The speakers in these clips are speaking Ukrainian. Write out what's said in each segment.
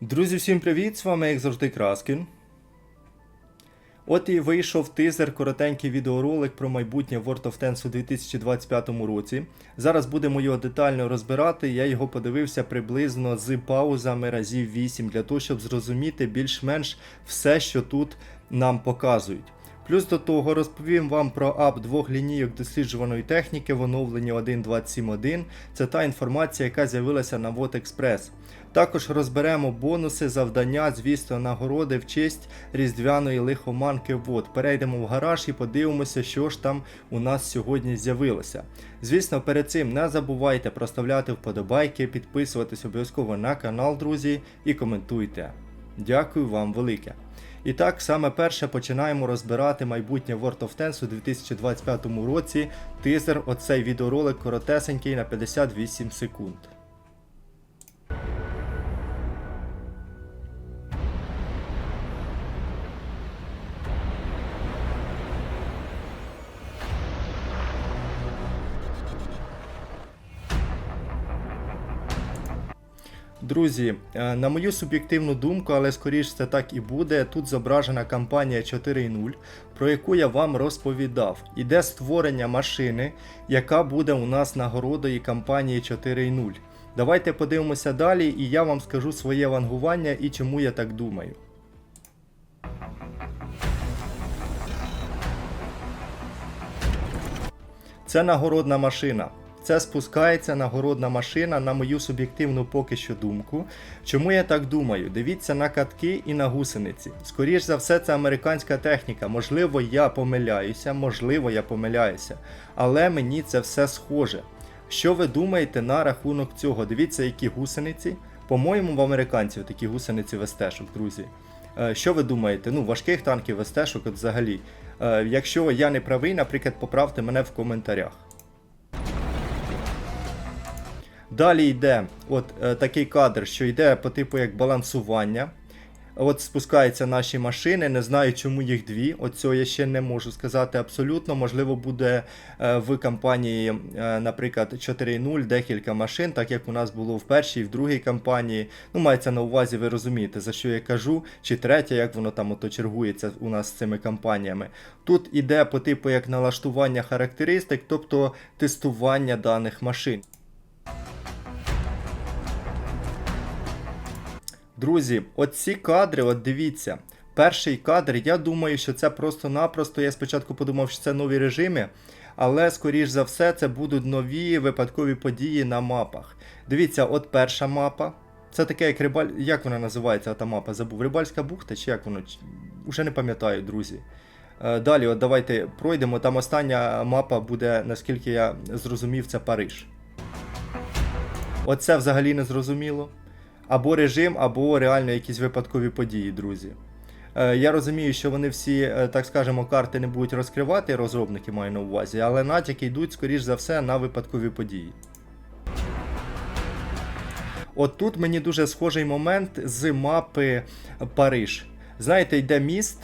Друзі, всім привіт! З вами, як завжди, Краскін. От і вийшов тизер, коротенький відеоролик про майбутнє World of Tanks у 2025 році. Зараз будемо його детально розбирати. Я його подивився приблизно з паузами разів 8 для того, щоб зрозуміти більш-менш все, що тут нам показують. Плюс до того розповім вам про ап двох лінійок досліджуваної техніки в оновленні 1.27.1. Це та інформація, яка з'явилася на Експрес. Також розберемо бонуси, завдання, звісно, нагороди в честь різдвяної лихоманки ВОД. Перейдемо в гараж і подивимося, що ж там у нас сьогодні з'явилося. Звісно, перед цим не забувайте проставляти вподобайки, підписуватись обов'язково на канал, друзі, і коментуйте. Дякую вам велике. І так, саме перше починаємо розбирати майбутнє World of Tanks у 2025 році. Тизер, оцей відеоролик коротесенький на 58 секунд. Друзі, е, на мою суб'єктивну думку, але скоріш це так і буде. Тут зображена кампанія 4.0, про яку я вам розповідав. Іде створення машини, яка буде у нас нагородою кампанії 4.0. Давайте подивимося далі, і я вам скажу своє вангування і чому я так думаю. Це нагородна машина. Це спускається нагородна машина, на мою суб'єктивну поки що думку. Чому я так думаю? Дивіться на катки і на гусениці. Скоріш за все, це американська техніка. Можливо, я помиляюся, можливо, я помиляюся. Але мені це все схоже. Що ви думаєте на рахунок цього? Дивіться, які гусениці. По-моєму, в американців такі гусениці вестешок, друзі. Е, Що ви думаєте? Ну, важких танків вестешок от взагалі. Е, Якщо я не правий, наприклад, поправте мене в коментарях. Далі йде от е, такий кадр, що йде по типу як балансування. От спускаються наші машини, не знаю, чому їх дві. От цього я ще не можу сказати абсолютно. Можливо, буде е, в кампанії, е, наприклад, 4.0 декілька машин, так як у нас було в першій і в другій кампанії. Ну, мається на увазі, ви розумієте, за що я кажу, чи третя, як воно там ото чергується у нас з цими кампаніями. Тут іде по типу як налаштування характеристик, тобто тестування даних машин. Друзі, оці кадри, от дивіться. Перший кадр, я думаю, що це просто-напросто. Я спочатку подумав, що це нові режими, але, скоріш за все, це будуть нові випадкові події на мапах. Дивіться, от перша мапа. Це таке, як рибаль. Як вона називається, та мапа? Забув. Рибальська бухта, чи як воно? Уже не пам'ятаю, друзі. Е, Далі, от давайте пройдемо. Там остання мапа буде, наскільки я зрозумів, це Париж. Оце взагалі не зрозуміло. Або режим, або реально якісь випадкові події, друзі. Е, Я розумію, що вони всі, е, так скажемо, карти не будуть розкривати, розробники маю на увазі, але натяки йдуть, скоріш за все, на випадкові події. От тут мені дуже схожий момент з мапи Париж. Знаєте, йде міст.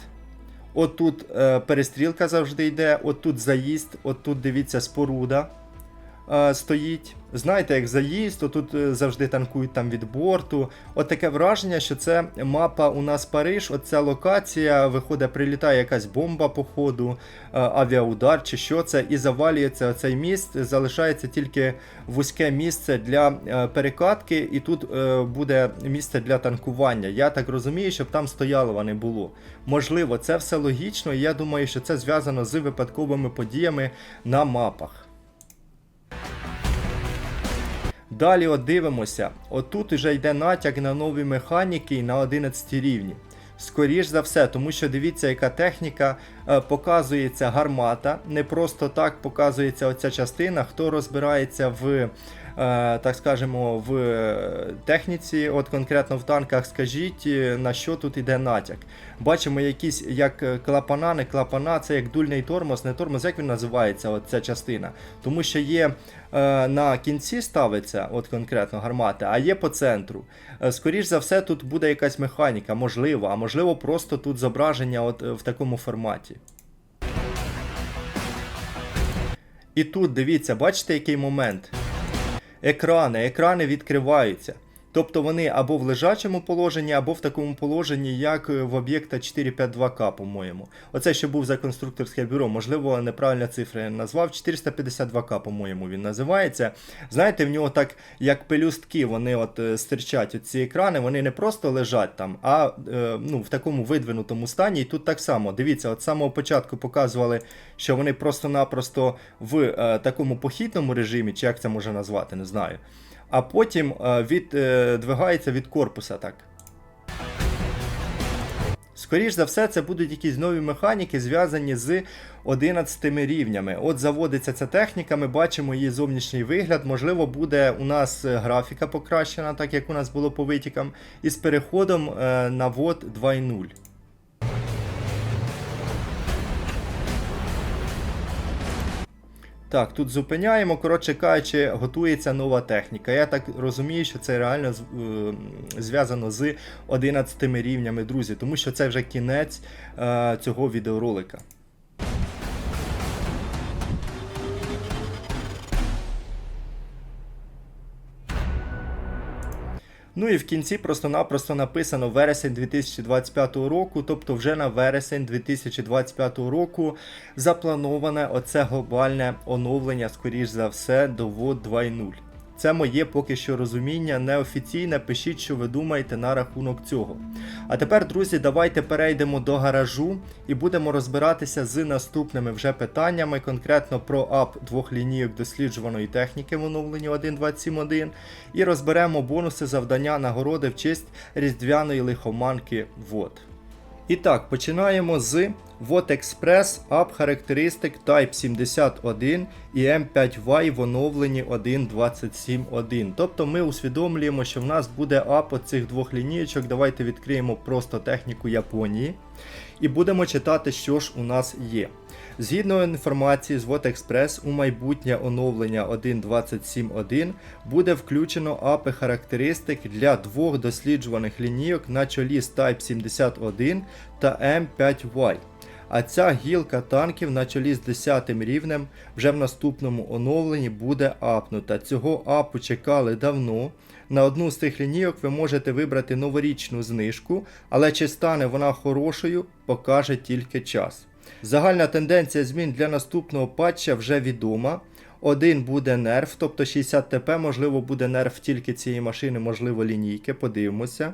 От тут е, перестрілка завжди йде, от тут заїзд, от тут дивіться споруда стоїть. Знаєте, як заїзд, то тут е, завжди танкують там від борту. От таке враження, що це мапа у нас Париж, оця локація, виходить, прилітає якась бомба по ходу, е, авіаудар чи що це, і завалюється цей міст. Залишається тільки вузьке місце для е, перекатки, і тут е, буде місце для танкування. Я так розумію, щоб там стоялова не було. Можливо, це все логічно, і я думаю, що це зв'язано з випадковими подіями на мапах. Далі от дивимося. Отут вже йде натяк на нові механіки і на 11 рівні. Скоріш за все, тому що дивіться, яка техніка е, показується гармата. Не просто так показується оця частина. Хто розбирається в, так скажемо, в е, техніці, от конкретно в танках, скажіть, е, на що тут іде натяк. Бачимо якісь як е, клапана, не клапана, це як дульний тормоз, не тормоз, як він називається, от ця частина. Тому що є е, на кінці ставиться, от конкретно гармата, а є по центру. Е, Скоріш за все, тут буде якась механіка, можливо, а можливо, просто тут зображення от е, в такому форматі. І тут дивіться, бачите, який момент? Екрани, екрани відкриваються. Тобто вони або в лежачому положенні, або в такому положенні, як е, в об'єкта 452К, по-моєму. Оце що був за конструкторське бюро, можливо, неправильно цифри назвав. 452К, по-моєму, він називається. Знаєте, в нього так, як пелюстки, вони от е, стирчать ці екрани, вони не просто лежать там, а е, ну, в такому видвинутому стані. І тут так само. Дивіться, от самого початку показували, що вони просто-напросто в такому похідному режимі, чи як це можна назвати, не знаю. А потім е, віддвигається від корпуса так. Скоріш за все, це будуть якісь нові механіки, зв'язані з 11 рівнями. От заводиться ця техніка, ми бачимо її зовнішній вигляд. Можливо, буде у нас е, графіка покращена, так як у нас було по витікам, із переходом е, на вод 2.0. Так, тут зупиняємо. Коротше кажучи, готується нова техніка. Я так розумію, що це реально е, зв'язано з 11 рівнями, друзі, тому що це вже кінець е, цього відеоролика. Ну і в кінці просто-напросто написано вересень 2025 року, тобто вже на вересень 2025 року заплановане оце глобальне оновлення, скоріш за все, до WOD 2.0. Це моє поки що розуміння неофіційне. Пишіть, що ви думаєте на рахунок цього. А тепер, друзі, давайте перейдемо до гаражу і будемо розбиратися з наступними вже питаннями, конкретно про ап двох лінійок досліджуваної техніки в оновленні 1.27.1 і розберемо бонуси завдання нагороди в честь різдвяної лихоманки ВОД. І так, починаємо з VOT Express App характеристик Type 71 і M5Y в оновленні 1.27.1. Тобто ми усвідомлюємо, що в нас буде ап цих двох лінійочок. Давайте відкриємо просто техніку Японії і будемо читати, що ж у нас є. Згідно інформації з VotExpress, у майбутнє оновлення 1.27.1 буде включено апи характеристик для двох досліджуваних лінійок на чолі з Type 71 та M5Y. А ця гілка танків на чолі з 10 рівнем вже в наступному оновленні буде апнута. Цього апу чекали давно. На одну з цих лінійок ви можете вибрати новорічну знижку, але чи стане вона хорошою, покаже тільки час. Загальна тенденція змін для наступного патча вже відома. Один буде нерв, тобто 60 ТП, можливо, буде нерв тільки цієї машини, можливо, лінійки, подивимося.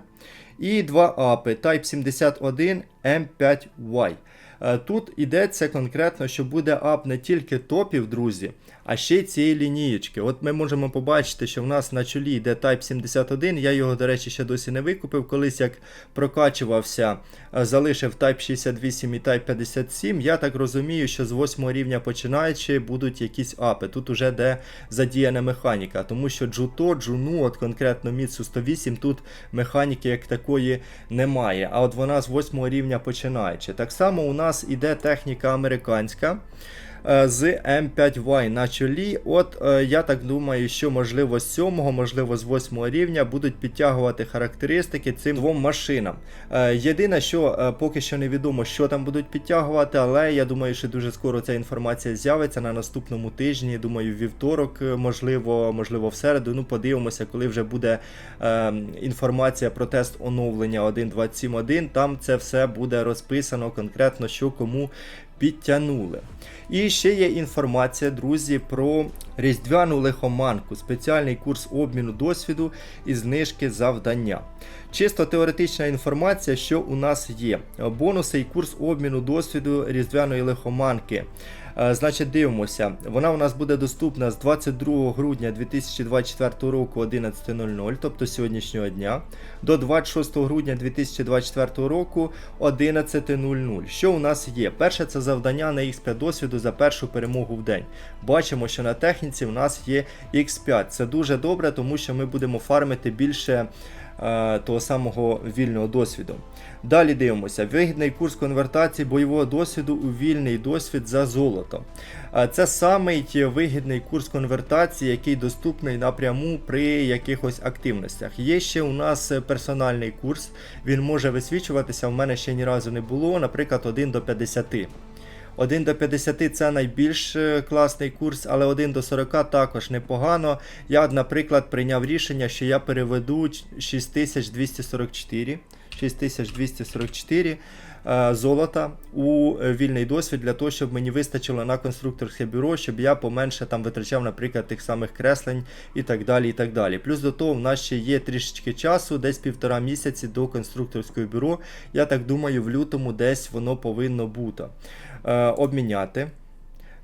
І два апи Type 71 M5Y. Е, Тут йдеться конкретно, що буде ап не тільки топів, друзі, а ще цієї лінієчки. От ми можемо побачити, що в нас на чолі йде Type 71. Я його, до речі, ще досі не викупив. Колись як прокачувався, е, залишив Type 68 і Type 57. Я так розумію, що з 8 рівня починаючи будуть якісь апи. Тут уже де задіяна механіка, тому що Джуто, Джуну, от конкретно Міцу 108, тут механіки як такої немає. А от вона з 8 рівня починаючи. Так само у нас іде техніка американська. Е, З М5Y на чолі. От е, я так думаю, що можливо з 7, можливо з 8 рівня будуть підтягувати характеристики цим двом машинам. Е, Єдине, що поки що невідомо, що там будуть підтягувати, але я думаю, що дуже скоро ця інформація з'явиться на наступному тижні. Думаю, вівторок, можливо, можливо, в середу. Ну, подивимося, коли вже буде інформація про тест оновлення 1.27.1. Там це все буде розписано конкретно, що кому підтягнули. І ще є інформація, друзі, про різдвяну лихоманку, спеціальний курс обміну досвіду і знижки завдання. Чисто теоретична інформація, що у нас є. Бонуси і курс обміну досвіду різдвяної лихоманки. Е, Значить, дивимося, вона у нас буде доступна з 22 грудня 2024 року 11.00, тобто сьогоднішнього дня, до 26 грудня 2024 року 11.00. Що у нас є? Перше це завдання на X5 досвіду за першу перемогу в день. Бачимо, що на техніці у нас є X5. Це дуже добре, тому що ми будемо фармити більше того самого вільного досвіду. Далі дивимося. Вигідний курс конвертації бойового досвіду у вільний досвід за золото. Е, Це самий вигідний курс конвертації, який доступний напряму при якихось активностях. Є ще у нас е, персональний курс, він може висвічуватися. У мене ще ні разу не було, наприклад, 1 до 50. 1 до 50 це найбільш е, класний курс, але 1 до 40 також непогано. Я, наприклад, прийняв рішення, що я переведу 6244. 6244 е, золота у е, вільний досвід для того, щоб мені вистачило на конструкторське бюро, щоб я поменше там витрачав, наприклад, тих самих креслень і так далі. і так далі. Плюс до того, в нас ще є трішечки часу, десь півтора місяці до конструкторського бюро. Я так думаю, в лютому десь воно повинно бути. Е, обміняти.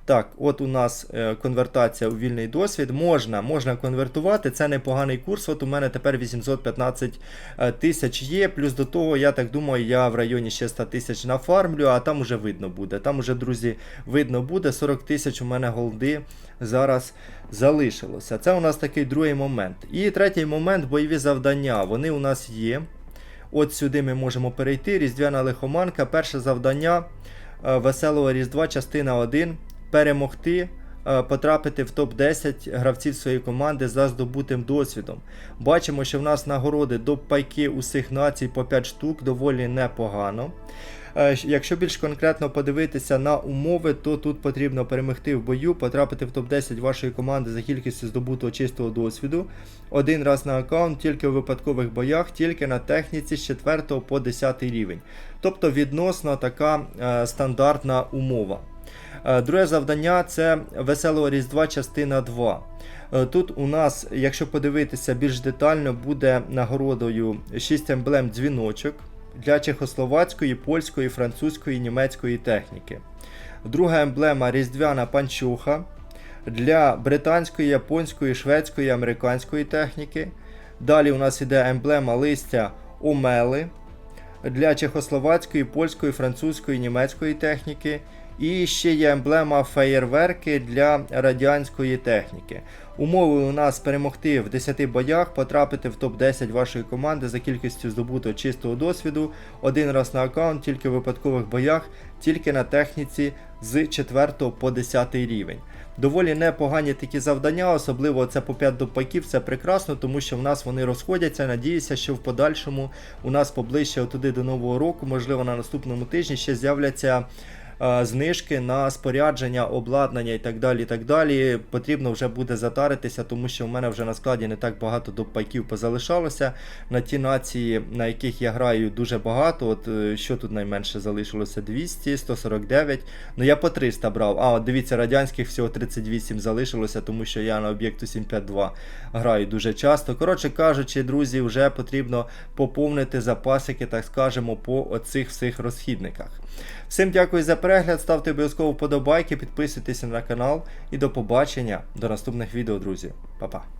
Так, от у нас е, конвертація у вільний досвід. Можна можна конвертувати, це непоганий курс. От у мене тепер 815 е, тисяч є. Плюс до того, я так думаю, я в районі ще 100 тисяч нафармлю, а там уже видно буде. Там уже, друзі, видно буде. 40 тисяч у мене голди зараз залишилося. Це у нас такий другий момент. І третій момент бойові завдання. Вони у нас є. От сюди ми можемо перейти. Різдвяна лихоманка. Перше завдання е, веселого Різдва, частина 1 перемогти, е, потрапити в топ-10 гравців своєї команди за здобутим досвідом. Бачимо, що в нас нагороди до пайки усіх націй по 5 штук доволі непогано. Е, Якщо більш конкретно подивитися на умови, то тут потрібно перемогти в бою, потрапити в топ-10 вашої команди за кількістю здобутого чистого досвіду. Один раз на аккаунт, тільки у випадкових боях, тільки на техніці з 4 по 10 рівень. Тобто відносно така е, стандартна умова. Е, Друге завдання це веселого Різдва, частина 2. Е, Тут у нас, якщо подивитися більш детально, буде нагородою 6 емблем дзвіночок для чехословацької, польської, французької, німецької техніки. Друга емблема різдвяна панчуха для британської, японської, шведської, американської техніки. Далі у нас іде емблема листя Омели для чехословацької, польської, французької, німецької техніки. І ще є емблема феєрверки для радянської техніки. Умови у нас перемогти в 10 боях, потрапити в топ-10 вашої команди за кількістю здобутого чистого досвіду, один раз на аккаунт, тільки в випадкових боях, тільки на техніці з 4 по 10 рівень. Доволі непогані такі завдання, особливо це по 5 допайків, це прекрасно, тому що в нас вони розходяться. Надіюся, що в подальшому у нас поближче туди до нового року, можливо, на наступному тижні ще з'являться знижки на спорядження, обладнання і так далі. і так далі. Потрібно вже буде затаритися, тому що в мене вже на складі не так багато допайків позалишалося. На ті нації, на яких я граю, дуже багато. От е, що тут найменше залишилося? 200, 149. Ну я по 300 брав. А, от дивіться, радянських всього 38 залишилося, тому що я на об'єкту 752 граю дуже часто. Коротше кажучи, друзі, вже потрібно поповнити запасики, так скажемо, по оцих всіх розхідниках. Всім дякую за перегляд, ставте обов'язково вподобайки, підписуйтесь на канал і до побачення до наступних відео, друзі. Па-па.